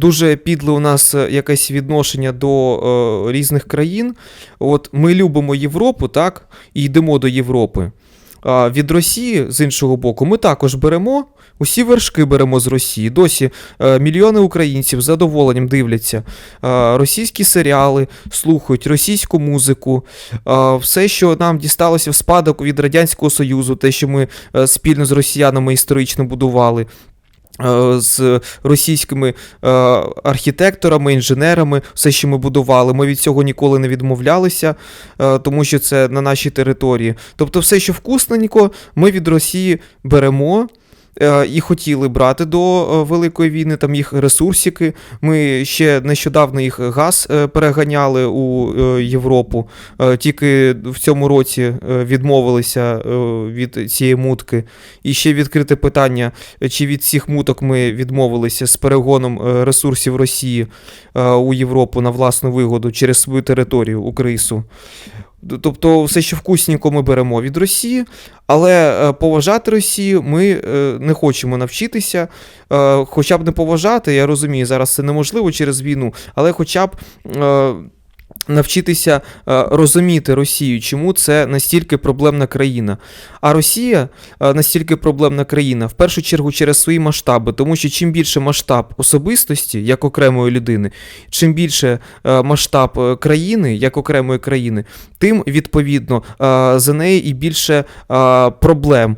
дуже підле у нас е, якесь відношення до е, різних країн. От ми любимо Європу, так, і йдемо до Європи. А від Росії, з іншого боку, ми також беремо. Усі вершки беремо з Росії. Досі е, мільйони українців з задоволенням дивляться е, російські серіали, слухають російську музику, е, все, що нам дісталося в спадок від Радянського Союзу, те, що ми е, спільно з росіянами історично будували. Е, З російськими е, архітекторами, інженерами, все, що ми будували, ми від цього ніколи не відмовлялися, е, тому що це на нашій території. Тобто, все, що вкусненько, ми від Росії беремо. Е, І хотіли брати до е, Великої війни, там їх ресурсики. Ми ще нещодавно їх газ е, переганяли у Європу. Тільки в цьому році відмовилися від цієї мутки. І ще відкрите питання, чи від всіх муток ми відмовилися з перегоном ресурсів Росії у Європу на власну вигоду через свою територію у крису. Тобто, все, що вкусненько ми беремо від Росії, але е, поважати Росію ми е, не хочемо навчитися. Е, Хоча б не поважати, я розумію, зараз це неможливо через війну, але хоча б. Навчитися е, розуміти Росію, чому це настільки проблемна країна. А Росія е, настільки проблемна країна в першу чергу через свої масштаби, тому що чим більше масштаб особистості як окремої людини, чим більше е, масштаб країни як окремої країни, тим відповідно за неї і більше проблем